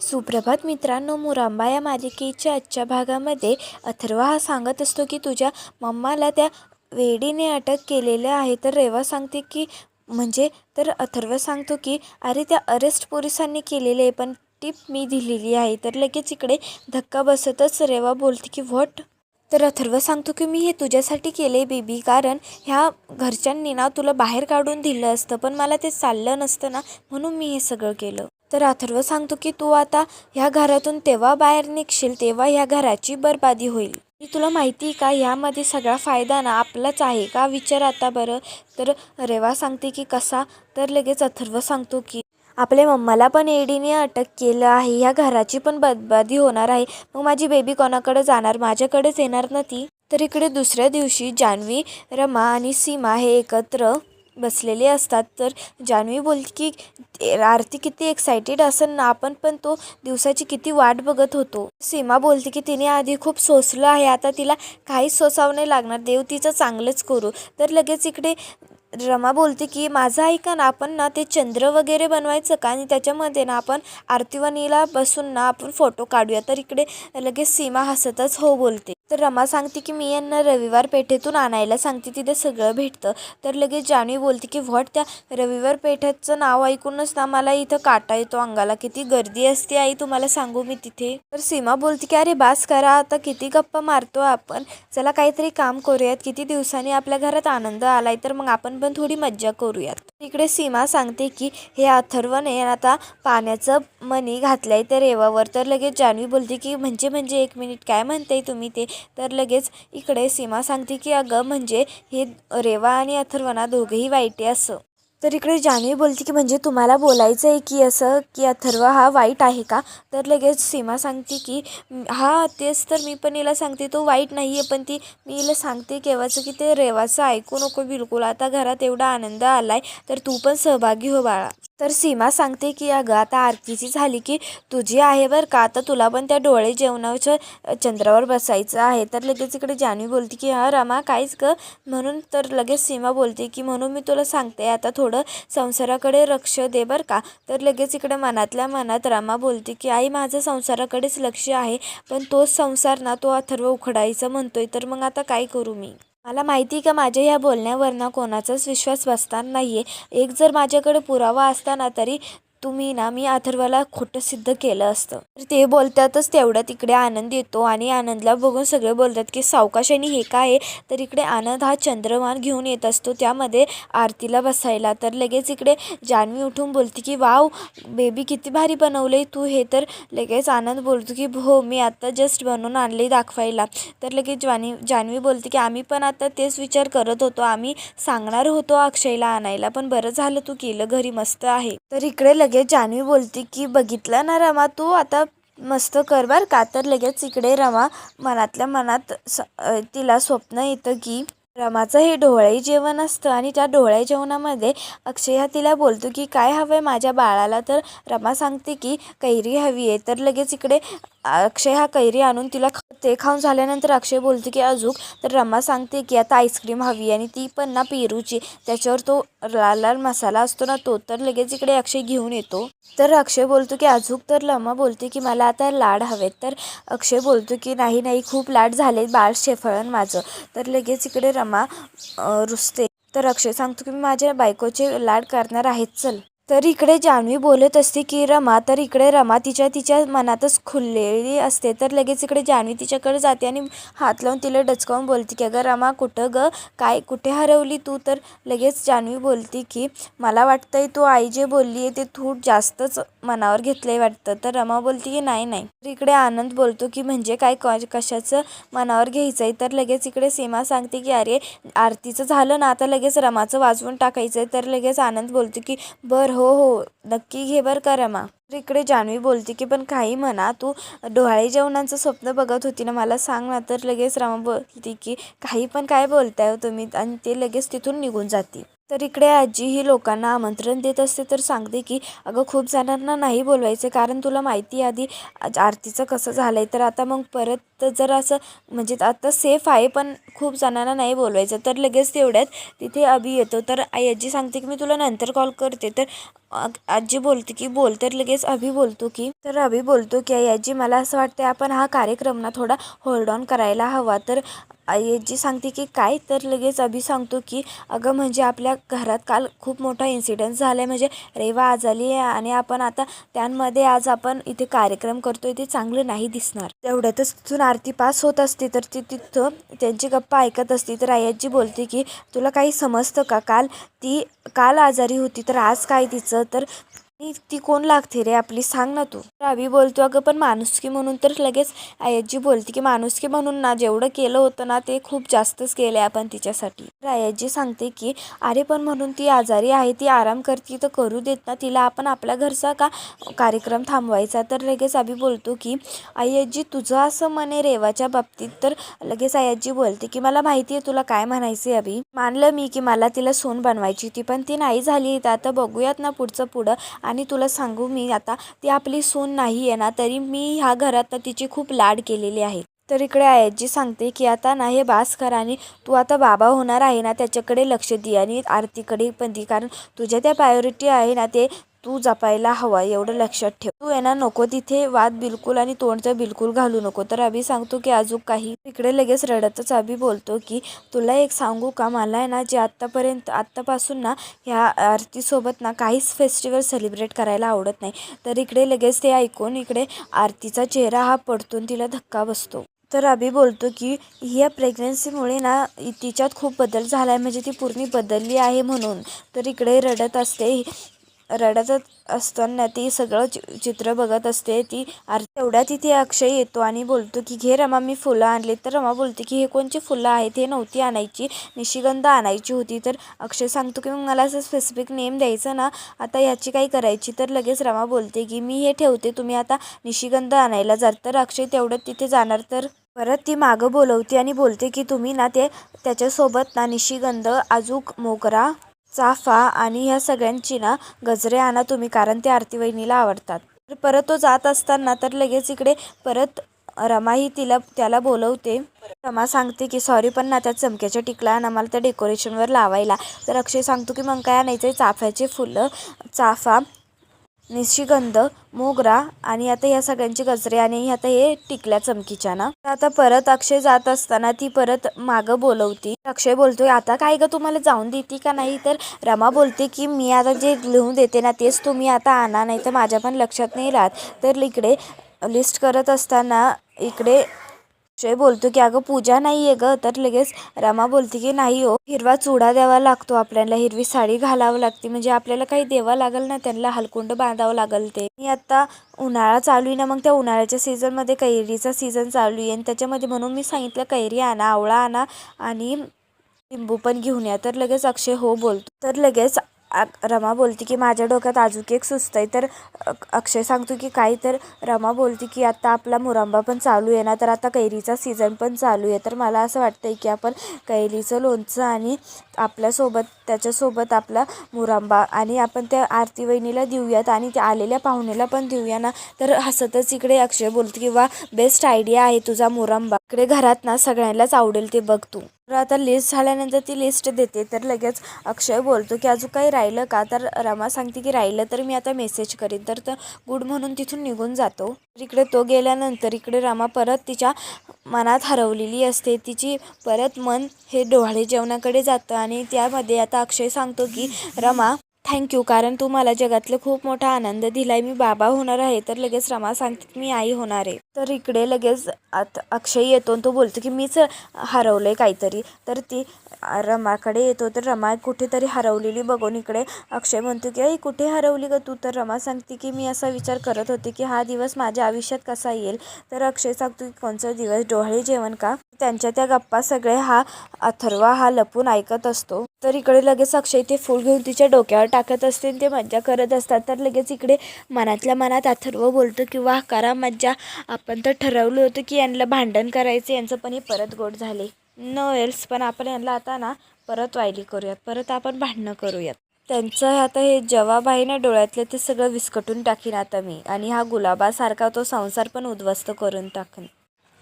सुप्रभात मित्रांनो मुरांबा या मालिकेच्या आजच्या भागामध्ये अथर्व हा सांगत असतो की तुझ्या मम्माला त्या वेडीने अटक केलेलं आहे. तर रेवा सांगते की म्हणजे तर अथर्व सांगतो की अरे त्या अरेस्ट पोलिसांनी केलेले आहे पण टीप मी दिलेली आहे. तर लगेच इकडे धक्का बसतच रेवा बोलते की व्हॉट? तर अथर्व सांगतो की मी हे तुझ्यासाठी केले आहे बेबी कारण ह्या घरच्यांनी ना तुला बाहेर काढून दिलं असतं पण मला ते चाललं नसतं ना म्हणून मी हे सगळं केलं. तर अथर्व सांगतो की तू आता ह्या घरातून तेव्हा बाहेर निघशील तेव्हा ह्या घराची बरबादी होईल. तुला माहिती आहे का? ह्यामध्ये सगळा फायदा ना आपलाच आहे का? विचार आता बरं. तर रेवा सांगते की कसा? तर लगेच अथर्व सांगतो की आपल्या मम्माला पण एडीने अटक केलं आहे. ह्या घराची पण बदबादी होणार आहे. मग माझी बेबी कोणाकडे जाणार? माझ्याकडेच येणार ना ती? तर इकडे दुसऱ्या दिवशी जान्हवी रमा आणि सीमा हे एकत्र बसलेले असतात. तर जान्हवी बोलते की आरती किती एक्सायटेड असेल ना आपण पण तो दिवसाची किती वाट बघत होतो. सीमा बोलते की तिने आधी खूप सोसलं आहे आता तिला काहीच सोसावं नाही लागणार देव तिचं चांगलंच करू. तर लगेच इकडे रमा बोलते की माझं ऐका ना आपण ना ते चंद्र वगैरे बनवायचं का? आणि त्याच्यामध्ये ना आपण आरतीवणीला बसून ना आपण फोटो काढूया. तर इकडे लगेच सीमा हसतच हो बोलते. तर रमा सांगते की मी यांना रविवार पेठेतून आणायला सांगते तिथे सगळं भेटतं. तर लगेच जानवी बोलते की व्हॉट त्या रविवार पेठेचं नाव ऐकूनच ना मला इथं काटा येतो अंगाला. किती गर्दी असते आई तुम्हाला सांगू मी तिथे. तर सीमा बोलते की अरे बास करा आता किती गप्पा मारतो आपण. चला काहीतरी काम करूयात. किती दिवसांनी आपल्या घरात आनंद आलाय तर मग आपण पण थोडी मज्जा करूयात. इकडे सीमा सांगते की हे अथर्वने आता पाण्याचं मणी घातलंय त्या रेवावर. तर लगेच जानवी बोलते की म्हणजे म्हणजे एक मिनिट काय म्हणताय तुम्ही ते? तर लगेच इकडे सीमा सांगते की अगं म्हणजे हे रेवा आणि अथर्वना दोघेही वाईट आहे असं. तर इकडे जान्हवी बोलते की म्हणजे तुम्हाला बोलायचं आहे की असं की अथर्व हा वाईट आहे का? तर लगेच सीमा सांगते की हा तेच तर मी पण हिला सांगते तो वाईट नाही आहे पण ती मी हिला सांगते केव्हाचं की ते रेवाचं ऐकू नको बिलकुल आता घरात एवढा आनंद आलाय तर तू पण सहभागी हो बाळा. तर सीमा सांगते की अगं आता आरतीची झाली की तुझी आहे बरं का? आता तुला पण त्या डोळे जेवणाच्या चंद्रावर बसायचं आहे. तर लगेच इकडे जानवी बोलते की हा रमा काहीच ग. म्हणून तर लगेच सीमा बोलते की म्हणून मी तुला सांगते आता थोडं संसाराकडे लक्ष दे बरं का? तर लगेच इकडे मनातल्या मनात रमा बोलते की आई माझं संसाराकडेच लक्ष आहे पण तोच संसार ना तो अथर्व उखडायचं म्हणतोय तर मग आता काय करू मी? मला माहिती का माझ्या ह्या बोलण्यावर ना कोणाचाच विश्वास बसणार नाही आहे एक जर माझ्याकडे पुरावा असताना तरी तुम्ही ना मी अथर्वाला खोटं सिद्ध केलं असतं. तर ते बोलतातच तेवढ्या तिकडे आनंद येतो आणि आनंदला बघून सगळे बोलतात की सावकाश आणि हे काय आहे? तर इकडे आनंद हा चंद्रमान घेऊन येत असतो. त्यामध्ये आरतीला बसायला. तर लगेच इकडे जान्हवी उठून बोलते की वाव बेबी किती भारी बनवलं तू हे. तर लगेच आनंद बोलतो की हो मी आत्ता जस्ट बनवून आणले दाखवायला. तर लगेच जान्हवी जान्हवी बोलते की आम्ही पण आता तेच विचार करत होतो. आम्ही सांगणार होतो अक्षयला आणायला पण बरं झालं तू केलं. घरी मस्त आहे. तर इकडे लगेच जान्हवी बोलते की बघितलं ना रमा तू आता मस्त कर बर का? तर लगेच इकडे रमा मनातल्या मनात स तिला स्वप्न येतं की रमाचं हे डोळे जेवण असतं आणि त्या डोळे जेवणामध्ये अक्षय हा तिला बोलतो की काय हवं आहे माझ्या बाळाला? तर रमा सांगते की कैरी हवी आहे. तर लगेच इकडे अक्षय हा कैरी आणून तिला ते खाऊन झाल्यानंतर अक्षय बोलतो की अजूक. तर रमा सांगते की आता आईस्क्रीम हवी आणि ती पण ना पेरूची. त्याच्यावर तो लाल लाल मसाला असतो ना तो. तर लगेच इकडे अक्षय घेऊन येतो. तर अक्षय बोलतो की अजूक. तर रमा बोलते की मला आता लाड हवेत. तर अक्षय बोलतो की नाही नाही खूप लाड झाले बाळ शेफळण माझं. तर लगेच इकडे रमा रुसते. तर अक्षय सांगतो की मी माझ्या बायकोचे लाड करणार आहेत चल. तर इकडे जान्हवी बोलत असते की रमा तर इकडे रमा तिच्या तिच्या मनातच खुललेली असते. तर लगेच इकडे जान्हवी तिच्याकडे जाते आणि हात लावून तिला डचकावून बोलते की अगं रमा कुठं ग? काय कुठे हरवली तू? तर लगेच जान्हवी बोलते की मला वाटतंय तू आई जे बोलली आहे ते तू जास्तच मनावर घेतलं आहे वाटतं. तर रमा बोलते की नाही नाही. तर इकडे आनंद बोलतो की म्हणजे काय? कशाचं मनावर घ्यायचं आहे तर लगेच इकडे सीमा सांगते की अरे आरतीचं झालं ना आता लगेच रमाचं वाजवून टाकायचं आहे तर लगेच आनंद बोलतो की बरं हो हो नक्की घे बरं का रमा. तर इकडे जान्हवी बोलते की पण काही म्हणा तू डोहाळे जेवणाचं स्वप्न बघत होती ना मला सांग ना. तर लगेच रमा बोलते की काही पण काय बोलताय हो तुम्ही? आणि ते लगेच तिथून निघून जाते. तर इकडे आजी ही लोकांना आमंत्रण देत असते. तर सांगते की अगं खूप जणांना नाही बोलवायचं. कारण तुला माहिती आधी आज आरतीचं कसं झालं आहे तर आता मग परत तर जर असं म्हणजे आता सेफ आहे पण खूप जणांना नाही बोलवायचं. तर लगेच तेवढ्यात तिथे अभि येतो. तर आई आजी सांगते की मी तुला नंतर कॉल करते. तर आजी बोलते की बोल. तर लगेच अभि बोलतो की तर अभि बोलतो की आई आजी मला असं वाटतं आपण हा कार्यक्रम ना थोडा होल्ड ऑन करायला हवा. तर आई आजी सांगते की काय? तर लगेच अभि सांगतो की अगं म्हणजे आपल्या घरात काल खूप मोठा इन्सिडेंट झाला आहे म्हणजे रेवा आज आली आहे आणि आपण आता त्यांमध्ये आज आपण इथे कार्यक्रम करतो ते चांगलं नाही दिसणार. तेवढ्यातच तिथून आरती पास होत असते तर ती तिथं त्यांची गप्पा ऐकत असते. तर आई आजी बोलते की तुला काही समजतं का? काल ती काल आजारी होती तर आज काय तिचं? तर ती ती कोण लागते रे आपली? सांग ना तू. तर बोलतो अगं पण माणुसकी म्हणून तर लगेच आयाजी बोलते की माणुसकी म्हणून ना जेवढं केलं होतं ना ते खूप जास्तच केलं आहे आपण तिच्यासाठी. तर आयाजी सांगते की अरे पण म्हणून ती आजारी आहे ती आराम करते तर करू देत ना तिला. आपण आपल्या घरचा का कार्यक्रम थांबवायचा? तर लगेच अभि बोलतो की आई आजी तुझं असं म्हणे रेवाच्या बाबतीत? तर लगेच आयाजी बोलते की मला माहिती आहे तुला काय म्हणायचे अभि. मानलं मी की मला तिला सोन बनवायची होती पण ती नाही झाली. तर आता बघूयात ना पुढचं पुढं. आणि तुला सांगू मी आता ती आपली सून नाही आहे ना तरी मी ह्या घरात तिची खूप लाड केलेली आहे. तर इकडे आयजी सांगते की आता ना हे बास कर आणि तू आता बाबा होणार आहे ना त्याच्याकडे लक्ष दे आणि आरतीकडे पण दे कारण तुझ्या त्या प्रायोरिटी आहे ना ते तू जपायला हवा एवढं लक्षात ठेव. तू आहे ना नको तिथे वाद बिलकुल आणि तोंडचं बिलकुल घालू नको. तर अभि सांगतो की अजून काही. इकडे लगेच रडतच अभि बोलतो की तुला एक सांगू का? मला आहे ना जे आत्तापर्यंत आत्तापासून ना ह्या आरतीसोबत ना काहीच फेस्टिवल सेलिब्रेट करायला आवडत नाही. तर इकडे लगेच ते ऐकून इकडे आरतीचा चेहरा हा पडतून तिला धक्का बसतो. तर अभि बोलतो की ह्या प्रेग्नन्सीमुळे ना तिच्यात खूप बदल झाला आहे म्हणजे ती पूर्ण बदलली आहे म्हणून. तर इकडे रडत असते. रडत असताना ती सगळं चि चित्र बघत असते. ती आर तेवढ्या तिथे अक्षय येतो आणि बोलतो की घे रमा मी फुलं आणली. तर रमा बोलते की हे कोणची फुलं आहेत? हे नव्हती आणायची. निशिगंध आणायची होती. तर अक्षय सांगतो की मग मला असं स्पेसिफिक नेम द्यायचं ना आता ह्याची काही करायची? तर लगेच रमा बोलते की मी हे ठेवते तुम्ही आता निशिगंध आणायला जा तर अक्षय तेवढं तिथे जाणार. तर परत ती मागं बोलवते आणि बोलते की तुम्ही ना ते त्याच्यासोबत ना निशिगंध अजूक मोगरा चाफा आणि ह्या सगळ्यांची ना गजरे आणा तुम्ही कारण ते आरती वहिनीला आवडतात. तर परत तो जात असताना तर लगेच इकडे परत रमा ही तिला त्याला बोलवते. रमा सांगते की सॉरी पण ना त्या चमक्याच्या टिकला आणि आम्हाला त्या डेकोरेशनवर लावायला. तर अक्षय सांगतो की मग काय आणायचं आहे चाफ्याचे फुलं चाफा. निशिगंध मोगरा आणि आता ह्या सगळ्यांचे गजरे आणि आता हे टिकल्या चमकीच्या ना. तर आता परत अक्षय जात असताना ती परत मागं बोलवती. अक्षय बोलतोय आता काय ग तुम्हाला जाऊन देते का नाही? तर रमा बोलते की मी आता जे लिहून देते ना तेच तुम्ही आता आणा नाही तर माझ्या पण लक्षात नाही राहत. तर इकडे लिस्ट करत असताना इकडे अक्षय बोलतो की अगं पूजा नाही आहे गं. तर लगेच रमा बोलते की नाही हो हिरवा चुडा द्यावा लागतो आपल्याला. हिरवी साडी घालावं लागते. म्हणजे आपल्याला काही देवा लागेल ना त्यांना हलकुंड बांधावं लागेल ते. आणि आता उन्हाळा चालू आहे ना मग त्या उन्हाळ्याच्या सीझनमध्ये कैरीचा सीझन चालू आहे. आणि त्याच्यामध्ये म्हणून मी सांगितलं कैरी आणा आवळा आणा आणि लिंबू पण घेऊन या. तर लगेच अक्षय हो बोलतो. तर लगेच रमा बोलते की माझ्या डोक्यात अजून एक सुचतं आहे. तर अक्षय सांगतो की काय तर रमा बोलते की आता आपला मुरांबा पण चालू आहे ना तर आता कैरीचा सीझन पण चालू आहे. तर मला असं वाटतं आहे की आपण कैरीचं लोणचं आणि आपल्यासोबत त्याच्यासोबत आपला मुरांबा आणि आपण त्या आरती वहिनीला देऊयात आणि त्या आलेल्या पाहुण्याला पण देऊया ना. तर हसतच इकडे अक्षय बोलतो की वा बेस्ट आयडिया आहे तुझा मुरांबा. इकडे घरात ना सगळ्यांनाच आवडेल ते बघ तू. तर आता लिस्ट झाल्यानंतर ती लिस्ट देते. तर लगेच अक्षय बोलतो की अजून काही राहिलं का? तर रमा सांगते की राहिलं तर मी आता मेसेज करीन. तर तर गुड म्हणून तिथून निघून जातो. तर इकडे तो गेल्यानंतर इकडे रमा परत तिच्या मनात हरवलेली असते. तिची परत मन हे डोहाळे जेवणाकडे जातं आणि त्यामध्ये आता अक्षय सांगतो की रमा थँक्यू कारण तू मला जगातलं खूप मोठा आनंद दिलाय. मी बाबा होणार आहे तर लगेच रमा सांगते मी आई होणार आहे. तर इकडे लगेच आता अक्षय येतो तो बोलतो की मीच हरवलंय काहीतरी. तर ती रमाकडे येतो तर रमा कुठेतरी हरवलेली बघून इकडे अक्षय म्हणतो की आई कुठे हरवली ग तू? तर रमा सांगते की मी असा विचार करत होते की हा दिवस माझ्या आयुष्यात कसा येईल? तर अक्षय सांगतो की कोणचा दिवस? डोहाळे जेवण का? त्यांच्या त्या गप्पा सगळे हा अथर्वा हा लपून ऐकत असतो. तर इकडे लगेच अक्षय ते फूल घेऊन तिच्या डोक्यावर टाकत असते ते मज्जा करत असतात. तर लगेच इकडे मनातल्या मनात अथर्व बोलतो की वाह करा मज्जा आपण तर ठरवलं होतं की यांना भांडण करायचं यांचं पण हे परत गोड झाले. नो एल्स पण आपण यांना आता ना परत वायली करूयात. परत आपण भांडणं करूयात. त्यांचं आता हे जवाब आहे ना डोळ्यातलं ते सगळं विस्कटून टाकीन आता मी. आणि हा गुलाबासारखा तो संसार पण उद्ध्वस्त करून टाकेन.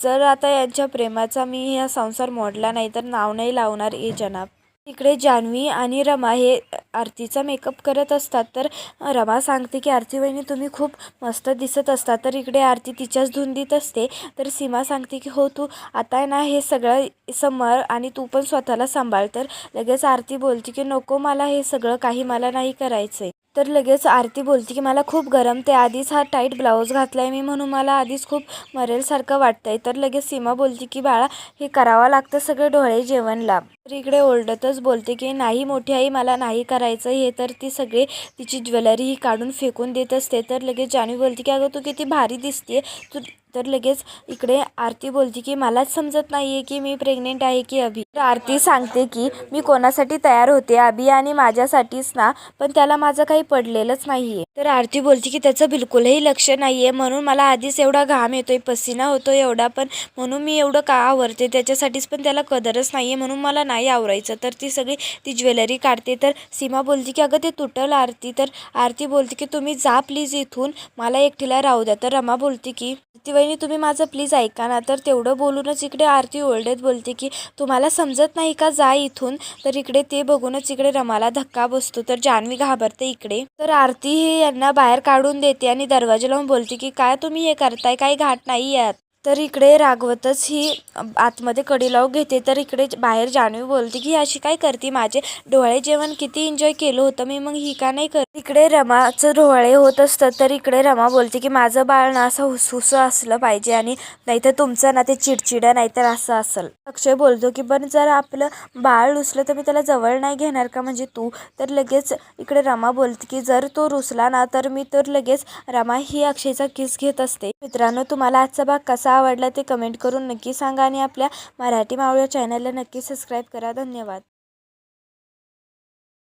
जर आता यांच्या प्रेमाचा मी हा संसार मोडला नाही तर नाव नाही लावणार ए जनाब. इकडे जान्हवी आणि रमा हे आरतीचा मेकअप करत असतात. तर रमा सांगते की आरती वहिनी तुम्ही खूप मस्त दिसत असता तर इकडे आरती तिच्याच धुंदीत असते. तर सीमा सांगते की हो तू आता ना हे सगळं समर आणि तू पण स्वतःला सांभाळ. तर लगेच आरती बोलते की नको मला हे सगळं काही मला नाही करायचं आहे तर लगेच आरती बोलते की मला खूप गरम ते आधीच हा टाईट ब्लाऊज घातला आहे मी म्हणून मला आधीच खूप मरेलसारखं आहे तर लगेच सीमा बोलते की बाळा हे करावं लागतं सगळे डोळे जेवणला. तर इकडे ओरडतच बोलते की नाही मोठी आई मला नाही करायचं हे तर ती सगळे तिची ज्वेलरी ही काढून फेकून देत असते. तर लगेच जानवी बोलते की अगं तू किती भारी दिसते तू तर लगेच इकडे आरती बोलते की मलाच समजत नाही आहे की मी प्रेग्नेंट आहे की अभि. तर आरती सांगते की मी कोणासाठी तयार होते अभि आणि माझ्यासाठीच ना पण त्याला माझं काही पडलेलंच नाही आहे तर आरती बोलते की त्याचं बिलकुलही लक्ष नाही आहे म्हणून मला आधीच एवढा घाम येतोय पसीना होतो एवढा पण म्हणून मी एवढं का आवरते? त्याच्यासाठीच पण त्याला कदरच नाही आहे म्हणून मला नाही आवरायचं. तर ती सगळी ती ज्वेलरी काढते. तर सीमा बोलते की अगं ते तुटल आरती. तर आरती बोलते की तुम्ही जा प्लीज इथून मला एकटीला राहू द्या. तर रमा बोलते की ती वहिनी तुम्ही माझं प्लीज ऐका ना. तर तेवढं बोलूनच इकडे आरती ओरडत बोलते की तुम्हाला समजत नाही का? जा इथून. तर इकडे ते बघूनच इकडे रमाला धक्का बसतो. तर जान्हवी घाबरते इकडे. तर आरती ही यांना बाहेर काढून देते आणि दरवाजा लावून बोलते की काय तुम्ही हे करताय? काही घाट नाही यात. तर इकडे रागवतच ही आतमध्ये कडी लावून घेते. तर इकडे बाहेर जानवी बोलते की अशी काय करते माझे? डोळे जेवण किती एन्जॉय केलं होतं मी मग ही का नाही कर इकडे रमाचं डोळे होत असतं तर इकडे रमा बोलते की माझं बाळ ना असं हुसहुस असलं पाहिजे आणि नाहीतर तुमचं ना ते चिडचिडं नाहीतर असं असेल. अक्षय बोलतो की पण जर आपलं बाळ रुसलं तर मी त्याला जवळ नाही घेणार का म्हणजे तू? तर लगेच इकडे रमा बोलते की जर तो रुसला ना तर मी तर लगेच रमा ही अक्षयचा किस घेत असते. मित्रांनो तुम्हाला आजचा भाग कसा आवडला ते कमेंट करून नक्की सांगा आणि आपल्या मराठी मावळ्या चॅनलला नक्की सबस्क्राईब करा. धन्यवाद.